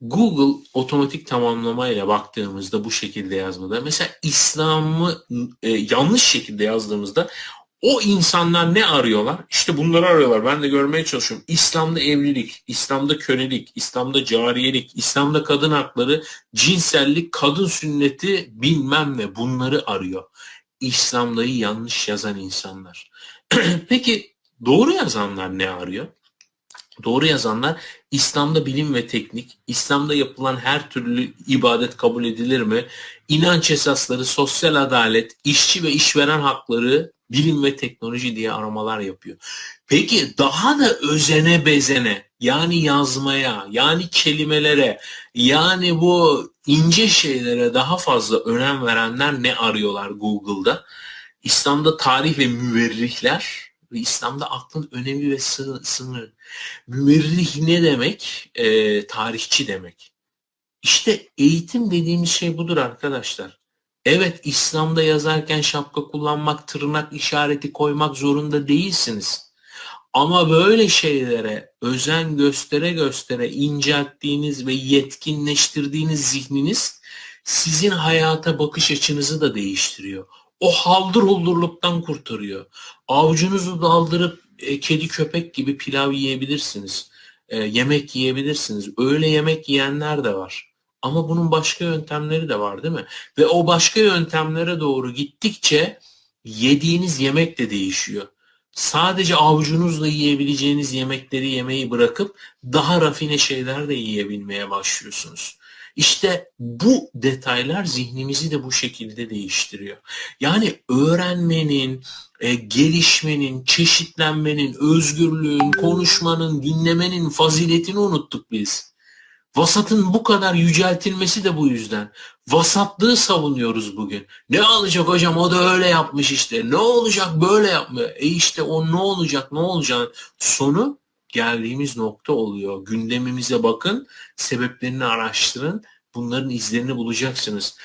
Google otomatik tamamlamayla baktığımızda bu şekilde yazmada mesela İslam'ı e, yanlış şekilde yazdığımızda o insanlar ne arıyorlar? İşte bunları arıyorlar. Ben de görmeye çalışıyorum. İslam'da evlilik, İslam'da kölelik, İslam'da cariyelik, İslam'da kadın hakları, cinsellik, kadın sünneti bilmem ne bunları arıyor. İslam'dayı yanlış yazan insanlar. Peki doğru yazanlar ne arıyor? Doğru yazanlar İslam'da bilim ve teknik, İslam'da yapılan her türlü ibadet kabul edilir mi? İnanç esasları, sosyal adalet, işçi ve işveren hakları, bilim ve teknoloji diye aramalar yapıyor. Peki daha da özene bezene yani yazmaya, yani kelimelere, yani bu ince şeylere daha fazla önem verenler ne arıyorlar Google'da? İslam'da tarih ve müverrihler ve İslam'da aklın önemi ve sınırı. Müverrih ne demek? E, tarihçi demek. İşte eğitim dediğimiz şey budur arkadaşlar. Evet İslam'da yazarken şapka kullanmak, tırnak işareti koymak zorunda değilsiniz. Ama böyle şeylere özen göstere göstere incelttiğiniz ve yetkinleştirdiğiniz zihniniz sizin hayata bakış açınızı da değiştiriyor. O haldır huldurluktan kurtarıyor. Avucunuzu daldırıp e, kedi köpek gibi pilav yiyebilirsiniz. E, yemek yiyebilirsiniz. Öyle yemek yiyenler de var. Ama bunun başka yöntemleri de var değil mi? Ve o başka yöntemlere doğru gittikçe yediğiniz yemek de değişiyor. Sadece avucunuzla yiyebileceğiniz yemekleri yemeyi bırakıp daha rafine şeyler de yiyebilmeye başlıyorsunuz. İşte bu detaylar zihnimizi de bu şekilde değiştiriyor. Yani öğrenmenin, e, gelişmenin, çeşitlenmenin, özgürlüğün, konuşmanın, dinlemenin faziletini unuttuk biz. Vasatın bu kadar yüceltilmesi de bu yüzden. Vasatlığı savunuyoruz bugün. Ne alacak hocam o da öyle yapmış işte. Ne olacak böyle yapma. E işte o ne olacak ne olacak sonu geldiğimiz nokta oluyor. Gündemimize bakın, sebeplerini araştırın, bunların izlerini bulacaksınız.